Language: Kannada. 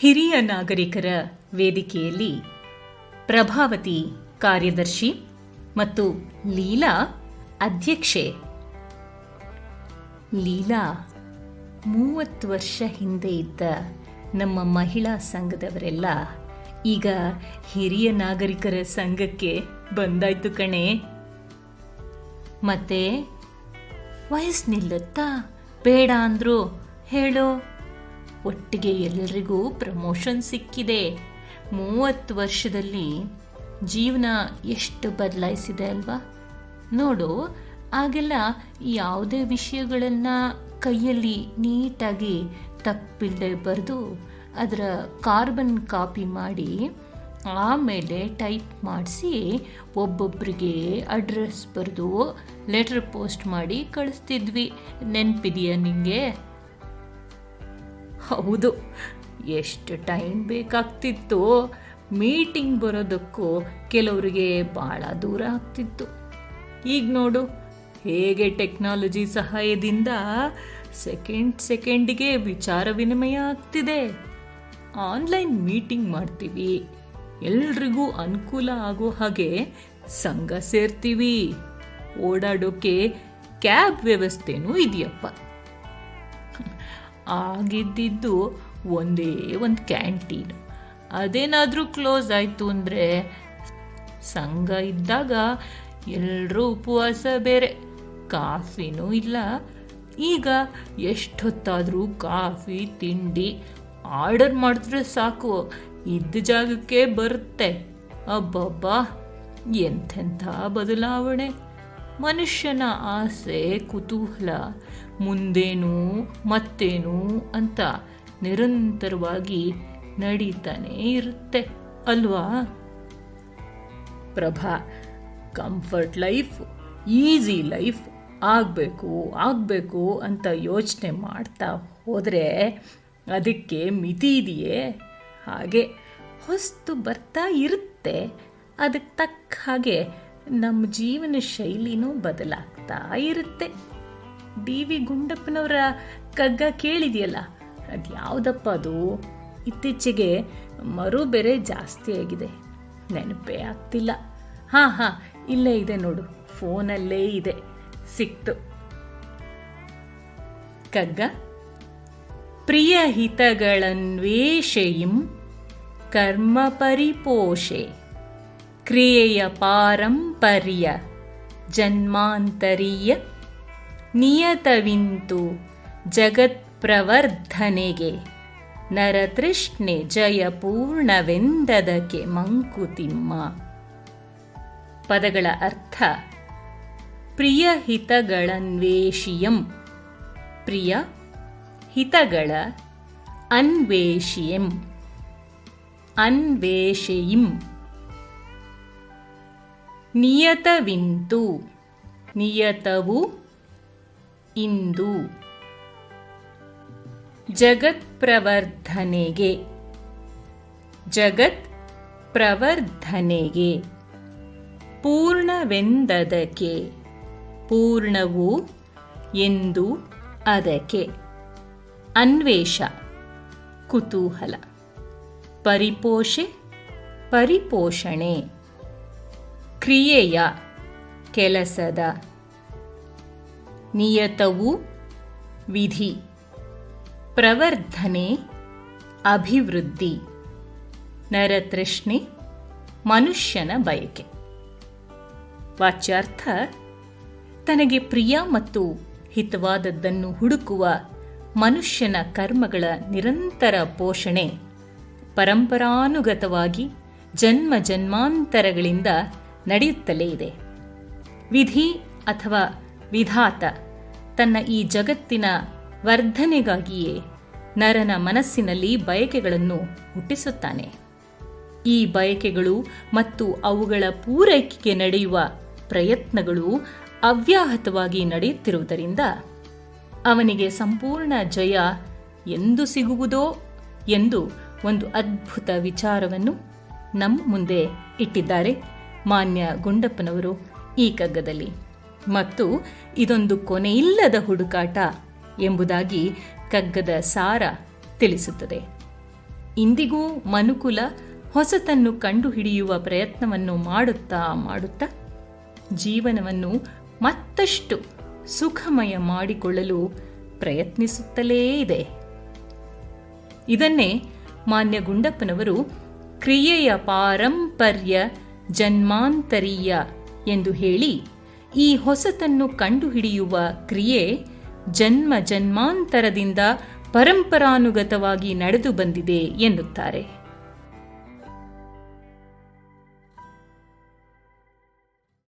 ಹಿರಿಯ ನಾಗರಿಕರ ವೇದಿಕೆಯಲ್ಲಿ ಪ್ರಭಾವತಿ ಕಾರ್ಯದರ್ಶಿ ಮತ್ತು ಲೀಲಾ ಅಧ್ಯಕ್ಷೆ. ಲೀಲಾ, ಮೂವತ್ತು ವರ್ಷ ಹಿಂದೆ ಇದ್ದ ನಮ್ಮ ಮಹಿಳಾ ಸಂಘದವರೆಲ್ಲ ಈಗ ಹಿರಿಯ ನಾಗರಿಕರ ಸಂಘಕ್ಕೆ ಬಂದಾಯ್ತು ಕಣೆ. ಮತ್ತೆ ವಯಸ್ಸು ನಿಲ್ಲುತ್ತಾ ಬೇಡ ಅಂದ್ರು ಹೇಳೋ ಒಟ್ಟಿಗೆ ಎಲ್ಲರಿಗೂ ಪ್ರಮೋಷನ್ ಸಿಕ್ಕಿದೆ. ಮೂವತ್ತು ವರ್ಷದಲ್ಲಿ ಜೀವನ ಎಷ್ಟು ಬದಲಾಯಿಸಿದೆ ಅಲ್ವಾ? ನೋಡು, ಆಗೆಲ್ಲ ಯಾವುದೇ ವಿಷಯಗಳನ್ನು ಕೈಯಲ್ಲಿ ನೀಟಾಗಿ ತಪ್ಪಿಲ್ಲದೆ ಬರೆದು ಅದರ ಕಾರ್ಬನ್ ಕಾಪಿ ಮಾಡಿ ಆಮೇಲೆ ಟೈಪ್ ಮಾಡಿಸಿ ಒಬ್ಬೊಬ್ಬರಿಗೆ ಅಡ್ರೆಸ್ ಬರೆದು ಲೆಟರ್ ಪೋಸ್ಟ್ ಮಾಡಿ ಕಳಿಸ್ತಿದ್ವಿ. ನೆನಪಿದೆಯಾ ನಿಂಗೆ? ಹೌದು. ಎಷ್ಟು ಟೈಮ್ ಬೇಕಾಗ್ತಿತ್ತು, ಮೀಟಿಂಗ್ ಬರೋದಕ್ಕೂ ಕೆಲವರಿಗೆ ಭಾಳ ದೂರ ಆಗ್ತಿತ್ತು. ಈಗ ನೋಡು, ಹೇಗೆ ಟೆಕ್ನಾಲಜಿ ಸಹಾಯದಿಂದ ಸೆಕೆಂಡ್ ಸೆಕೆಂಡಿಗೆ ವಿಚಾರ ವಿನಿಮಯ ಆಗ್ತಿದೆ. ಆನ್ಲೈನ್ ಮೀಟಿಂಗ್ ಮಾಡ್ತೀವಿ. ಎಲ್ರಿಗೂ ಅನುಕೂಲ ಆಗೋ ಹಾಗೆ ಸಂಘ ಸೇರ್ತೀವಿ. ಓಡಾಡೋಕೆ ಕ್ಯಾಬ್ ವ್ಯವಸ್ಥೆನೂ ಇದೆಯಪ್ಪ. ಆಗಿದ್ದಿದ್ದು ಒಂದೇ ಒಂದು ಕ್ಯಾಂಟೀನ್. ಅದೇನಾದರೂ ಕ್ಲೋಸ್ ಆಯಿತು ಅಂದರೆ ಸಂಘ ಇದ್ದಾಗ ಎಲ್ಲರೂ ಉಪವಾಸ ಬೇರೆ, ಕಾಫಿನೂ ಇಲ್ಲ. ಈಗ ಎಷ್ಟೊತ್ತಾದರೂ ಕಾಫಿ, ತಿಂಡಿ ಆರ್ಡರ್ ಮಾಡಿದ್ರೆ ಸಾಕು, ಇದ್ದ ಜಾಗಕ್ಕೆ ಬರುತ್ತೆ. ಅಬ್ಬಬ್ಬಾ, ಎಂಥೆಂಥ ಬದಲಾವಣೆ. ಮನುಷ್ಯನ ಆಸೆ, ಕುತೂಹಲ, ಮುಂದೇನು, ಮತ್ತೇನು ಅಂತ ನಿರಂತರವಾಗಿ ನಡೀತಾನೆ ಇರುತ್ತೆ, ಅಲ್ವಾ? Prabha comfort life easy life ಆಗಬೇಕು ಆಗಬೇಕು ಅಂತ ಯೋಚನೆ ಮಾಡ್ತಾ ಹೋದರೆ ಅದಕ್ಕೆ ಮಿತಿ ಇದೆಯೇ? ಹಾಗೆ ಹೊಸ್ತು ಬರ್ತಾ ಇರುತ್ತೆ. ಅದಕ್ಕೆ ತಕ್ಕ ಹಾಗೆ ನಮ್ಮ ಜೀವನ ಶೈಲಿನೂ ಬದಲಾಗ್ತಾ ಇರುತ್ತೆ. ಡಿ ವಿ ಗುಂಡಪ್ಪನವರ ಕಗ್ಗ ಕೇಳಿದೆಯಲ್ಲ ಅದು ಯಾವುದಪ್ಪ ಅದು? ಇತ್ತೀಚೆಗೆ ಮರು ಬೆರೆ ಜಾಸ್ತಿ ಆಗಿದೆ. ನೆನಪೇ ಆಗ್ತಿಲ್ಲ. ಹಾಂ ಹಾಂ, ಇಲ್ಲೇ ಇದೆ ನೋಡು, ಫೋನಲ್ಲೇ ಇದೆ, ಸಿಕ್ತು. ಕಗ್ಗ, ಪ್ರಿಯ ಹಿತಗಳನ್ವೇಷೆಯಿಂ ಕರ್ಮ ಪರಿಪೋಷೆ. ಕ್ರಿಯೆಯ ಪಾರಂಪರ್ಯ ಜನ್ಮಾಂತರೀಯ ನಿಯತವಿಂತು ಜಗತ್ಪ್ರವರ್ಧನೆಗೆ ನರತೃಷ್ಣೆ ಜಯ ಪೂರ್ಣವೆಂದದಕ್ಕೆ ಮಂಕುತಿಮ್ಮ. ಪದಗಳ ಅರ್ಥ, ಪ್ರಿಯ ಹಿತಗಳನ್ವೇಷಿಯಂ. ಪ್ರಿಯ ಹಿತಗಳ ಅನ್ವೇಷಿಯಂ. ಅನ್ವೇಷೆಯಿಂ. ನಿಯತವಿಂತು. ನಿಯತವು ಇಂದು. ಜಗತ್ಪ್ರವರ್ಧನೆಗೆ. ಜಗತ್ ಪ್ರವರ್ಧನೆಗೆ ಪೂರ್ಣವೆಂದದಕ್ಕೆ. ಪೂರ್ಣವು ಎಂದು ಅದಕ್ಕೆ. ಅನ್ವೇಷ ಕುತೂಹಲ. ಪರಿಪೋಷೆ ಪರಿಪೋಷಣೆ. ಕ್ರಿಯೆಯ ಕೆಲಸದ ನಿಯತವು ವಿಧಿ. ಪ್ರವರ್ಧನೆ, ಅಭಿವೃದ್ಧಿ. ನರತೃಷ್ಣೆ, ಮನುಷ್ಯನ ಬಯಕೆ. ವಾಚ್ಯಾರ್ಥ, ತನಗೆ ಪ್ರಿಯ ಮತ್ತು ಹಿತವಾದದ್ದನ್ನು ಹುಡುಕುವ ಮನುಷ್ಯನ ಕರ್ಮಗಳ ನಿರಂತರ ಪೋಷಣೆ, ಪರಂಪರಾನುಗತವಾಗಿ ಜನ್ಮ ಜನ್ಮಾಂತರಗಳಿಂದ ನಡೆಯುತ್ತಲೇ ಇದೆ. ವಿಧಿ ಅಥವಾ ವಿಧಾತ ತನ್ನ ಈ ಜಗತ್ತಿನ ವರ್ಧನೆಗಾಗಿಯೇ ನರನ ಮನಸ್ಸಿನಲ್ಲಿ ಬಯಕೆಗಳನ್ನು ಹುಟ್ಟಿಸುತ್ತಾನೆ. ಈ ಬಯಕೆಗಳು ಮತ್ತು ಅವುಗಳ ಪೂರೈಕೆಗೆ ನಡೆಯುವ ಪ್ರಯತ್ನಗಳು ಅವ್ಯಾಹತವಾಗಿ ನಡೆಯುತ್ತಿರುವುದರಿಂದ ಅವನಿಗೆ ಸಂಪೂರ್ಣ ಜಯ ಎಂದು ಸಿಗುವುದೋ ಎಂದು ಒಂದು ಅದ್ಭುತ ವಿಚಾರವನ್ನು ನಮ್ಮ ಮುಂದೆ ಇಟ್ಟಿದ್ದಾರೆ. ಮಾನ್ಯ ಗುಂಡಪ್ಪನವರು ಈ ಕಗ್ಗದಲ್ಲಿ ಮತ್ತು ಇದೊಂದು ಕೊನೆಯಿಲ್ಲದ ಹುಡುಕಾಟ ಎಂಬುದಾಗಿ ಕಗ್ಗದ ಸಾರ ತಿಳಿಸುತ್ತದೆ. ಇಂದಿಗೂ ಮನುಕುಲ ಹೊಸತನ್ನು ಕಂಡುಹಿಡಿಯುವ ಪ್ರಯತ್ನವನ್ನು ಮಾಡುತ್ತಾ ಮಾಡುತ್ತಾ ಜೀವನವನ್ನು ಮತ್ತಷ್ಟು ಸುಖಮಯ ಮಾಡಿಕೊಳ್ಳಲು ಪ್ರಯತ್ನಿಸುತ್ತಲೇ ಇದೆ. ಇದನ್ನೇ ಮಾನ್ಯ ಗುಂಡಪ್ಪನವರು ಕ್ರಿಯೆಯ ಪಾರಂಪರ್ಯ ಜನ್ಮಾಂತರೀಯ ಎಂದು ಹೇಳಿ ಈ ಹೊಸತನ್ನು ಕಂಡುಹಿಡಿಯುವ ಕ್ರಿಯೆ ಜನ್ಮ ಜನ್ಮಾಂತರದಿಂದ ಪರಂಪರಾನುಗತವಾಗಿ ನಡೆದು ಬಂದಿದೆ ಎನ್ನುತ್ತಾರೆ.